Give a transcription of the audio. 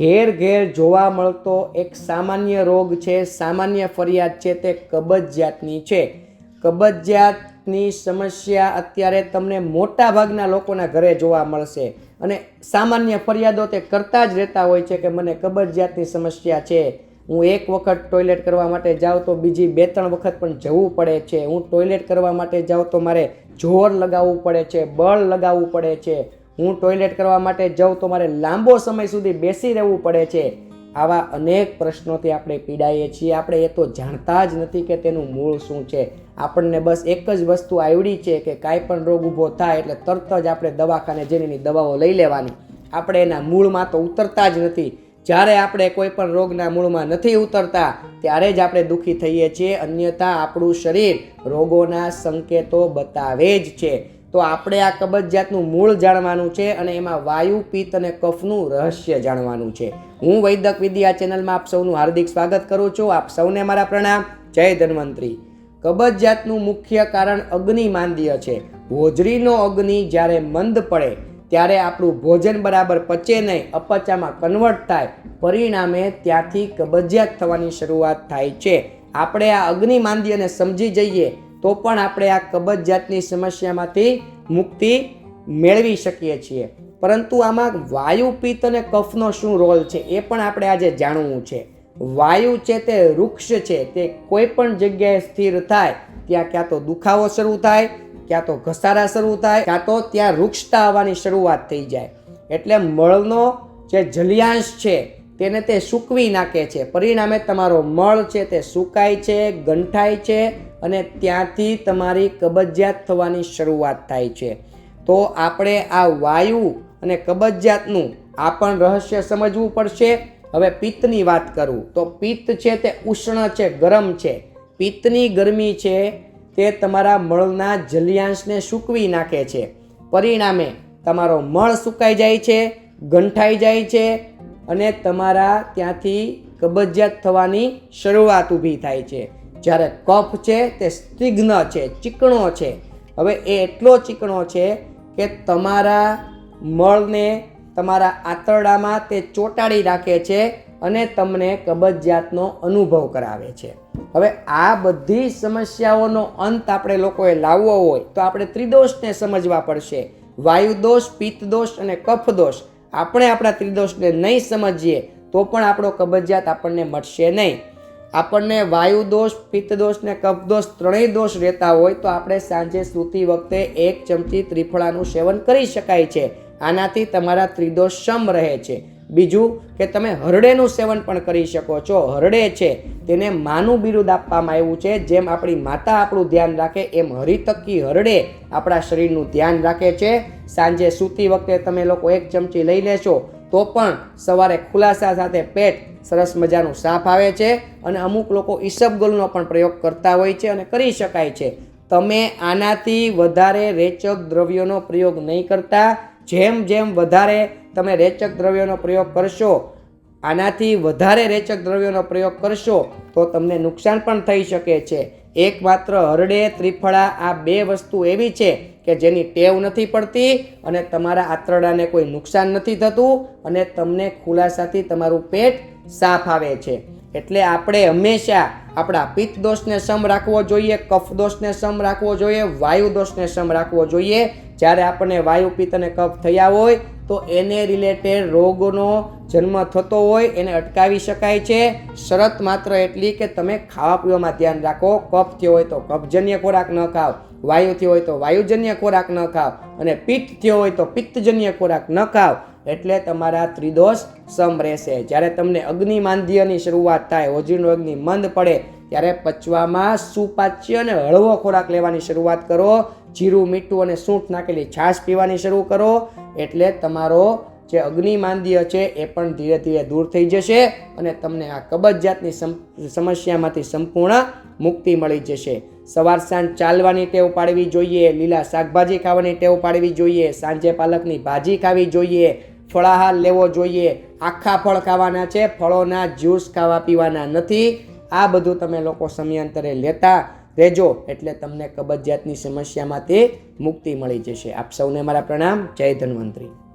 ઘેર ઘેર જોવા મળતો એક સામાન્ય રોગ છે, સામાન્ય ફરિયાદ છે, તે કબજિયાતની છે. કબજિયાતની સમસ્યા અત્યારે તમને મોટા ભાગના લોકોના ઘરે જોવા મળશે અને સામાન્ય ફરિયાદો તે કરતા જ રહેતા હોય છે કે મને કબજિયાતની સમસ્યા છે. હું એક વખત ટોયલેટ કરવા માટે જાઉં તો બીજી બે ત્રણ વખત પણ જવું પડે છે. હું ટોયલેટ કરવા માટે જાઉં તો મારે જોર લગાવવું પડે છે, બળ લગાવવું પડે છે. હું ટોયલેટ કરવા માટે જાઉં તો મારે લાંબો સમય સુધી બેસી રહેવું પડે છે. આવા અનેક પ્રશ્નોથી આપણે પીડાઈએ છીએ. આપણે એ તો જાણતા જ નથી કે તેનું મૂળ શું છે. આપણને બસ એક જ વસ્તુ આવડી છે કે કાંઈ પણ રોગ ઊભો થાય એટલે તરત જ આપણે દવાખાને જઈને દવાઓ લઈ લેવાની. આપણે એના મૂળમાં તો ઉતરતા જ નથી. જ્યારે આપણે કોઈ પણ રોગના મૂળમાં નથી ઉતરતા, ત્યારે જ આપણે દુઃખી થઈએ છીએ. અન્યથા આપણું શરીર રોગોના સંકેતો બતાવે જ છે. તો આપણે આ કબજિયાતનું મૂળ જાણવાનું છે અને એમાં વાયુ, પિત્ત અને કફનું રહસ્ય જાણવાનું છે. હું વૈદક વિદ્યા ચેનલમાં આપ સૌનું હાર્દિક સ્વાગત કરું છું. આપ સૌને મારા પ્રણામ. જય ધન્વંતરી. કબજિયાતનું મુખ્ય કારણ અગ્નિ માંદ્ય છે. હોજરીનો અગ્નિ જ્યારે મંદ પડે, ત્યારે આપણું ભોજન બરાબર પચે નહીં, અપચામાં કન્વર્ટ થાય. પરિણામે ત્યાંથી કબજિયાત થવાની શરૂઆત થાય છે. આપણે આ અગ્નિ માંદ્યને સમજી જઈએ તો પણ આપણે આ કબજિયાતની સમસ્યામાંથી મુક્તિ મેળવી શકીએ છીએ. પરંતુ આમાં વાયુ પિત્ત અને કફનો શું રોલ છે એ પણ આપણે આજે જાણવું છે. વાયુ છે તે વૃક્ષ છે, તે કોઈ પણ જગ્યાએ સ્થિર થાય, ત્યાં ક્યાં તો દુખાવો શરૂ થાય, ક્યાં તો ઘસારા શરૂ થાય, ક્યાં તો ત્યાં વૃક્ષતા આવવાની શરૂઆત થઈ જાય. એટલે મળનો જે જલિયાંશ છે તેને તે સૂકવી નાખે છે. પરિણામે તમારો મળ છે તે સુકાય છે, ગંઠાય છે અને ત્યાંથી તમારી કબજિયાત થવાની શરૂઆત થાય છે. તો આપણે આ વાયુ અને કબજિયાતનું આ પણ રહસ્ય સમજવું પડશે. હવે પિત્તની વાત કરું. તો પિત્ત છે તે ઉષ્ણ છે, ગરમ છે. પિત્તની ગરમી છે તે તમારા મળના જલિયાંશને સૂકવી નાખે છે. પરિણામે તમારો મળ સુકાઈ જાય છે, ગંઠાઈ જાય છે અને તમારા ત્યાંથી કબજિયાત થવાની શરૂઆત ઊભી થાય છે. જ્યારે કફ છે તે સ્તિગ્ન છે, ચીકણો છે. હવે એ એટલો ચીકણો છે કે તમારા મળને તમારા આંતરડામાં તે ચોંટાડી રાખે છે અને તમને કબજિયાતનો અનુભવ કરાવે છે. હવે આ બધી સમસ્યાઓનો અંત આપણે લોકોએ લાવવો હોય તો આપણે ત્રિદોષને સમજવા પડશે. વાયુ દોષ પિત્ત દોષ અને કફ દોષ આપણે આપણા ત્રિદોષને નહીં સમજીએ, તો પણ આપણો કબજિયાત આપણને મળશે નહીં. આપણને વાયુ દોષ, પિત્ત દોષ ને કફ દોષ ત્રણેય દોષ રહેતા હોય તો આપણે સાંજે સૂતી વખતે એક ચમચી ત્રિફળાનું સેવન કરી શકાય છે. આનાથી તમારા ત્રિદોષ સમ રહે છે. બીજું કે તમે હરડેનું સેવન પણ કરી શકો છો. હરડે છે, તેને માનું બિરુદ આપવામાં આવ્યું છે. જેમ આપણી માતા આપણું ધ્યાન રાખે, એમ હરિતકી હરડે આપણા શરીરનું ધ્યાન રાખે છે. સાંજે સૂતી વખતે તમે લોકો એક ચમચી લઈ લેશો, તો પણ સવારે ખુલાસા સાથે પેટ સરસ મજાનું સાફ આવે છે અને અમુક લોકો ઈસબગોલનો પણ પ્રયોગ કરતા હોય છે અને કરી શકાય છે. તમે આનાથી વધારે રેચક દ્રવ્યોનો પ્રયોગ નહીં કરતા જેમ જેમ વધારે તમે રેચક દ્રવ્યોનો પ્રયોગ કરશો, આનાથી વધારે રેચક દ્રવ્યોનો પ્રયોગ કરશો, તો તમને નુકસાન પણ થઈ શકે છે. એકમાત્ર હરડે ત્રિફળા આ બે વસ્તુ એવી છે કે જેની ટેવ નથી પડતી અને તમારા આંતરડાને કોઈ નુકસાન નથી થતું અને તમને ખુલાસાથી તમારું પેટ સાફ આવે છે. એટલે આપણે હંમેશા આપણા પિત્ત દોષને સમ રાખવો જોઈએ, કફ દોષને સમ રાખવો જોઈએ, વાયુ દોષને સમ રાખવો જોઈએ. જ્યારે આપણને વાયુ, પિત્ત અને કફ થયા હોય, તો એને રિલેટેડ રોગનો જન્મ થતો હોય, એને અટકાવી શકાય છે. શરત માત્ર એટલી કે તમે ખાવા પીવામાં ધ્યાન રાખો. કફ થયો હોય તો કફજન્ય ખોરાક ન ખાવ. વાયુ થયો હોય તો વાયુજન્ય ખોરાક ન ખાવ. અને પિત્ત થયો હોય તો પિત્તજન્ય ખોરાક ન ખાવ. એટલે તમારા ત્રિદોષ સમ રહેશે. જ્યારે તમને અગ્નિ માંદ્યની શરૂઆત થાય હોજરીનો અગ્નિ મંદ પડે ત્યારે પચવામાં સુપાચ્ય અને હળવો ખોરાક લેવાની શરૂઆત કરો. જીરું, મીઠું અને સૂંઠ નાખેલી છાશ પીવાની શરૂ કરો. એટલે તમારો જે અગ્નિ માંદ્ય છે એ પણ ધીરે ધીરે દૂર થઈ જશે અને તમને આ કબજિયાતની સમ- સમસ્યામાંથી સંપૂર્ણ મુક્તિ મળી જશે. સવાર સાંજ ચાલવાની ટેવ પાડવી જોઈએ. લીલા શાકભાજી ખાવાની ટેવ પાડવી જોઈએ. સાંજે પાલકની ભાજી ખાવી જોઈએ. ફળાહાર લેવો જોઈએ. આખા ફળ ખાવાના છે. ફળોના જ્યુસ ખાવા પીવાના નથી. આ બધું તમે લોકો સમયાંતરે લેતા રહેજો એટલે તમને કબજિયાતની સમસ્યામાંથી મુક્તિ મળી જશે. આપ સૌને મારા પ્રણામ. જય ધન્વંતરી.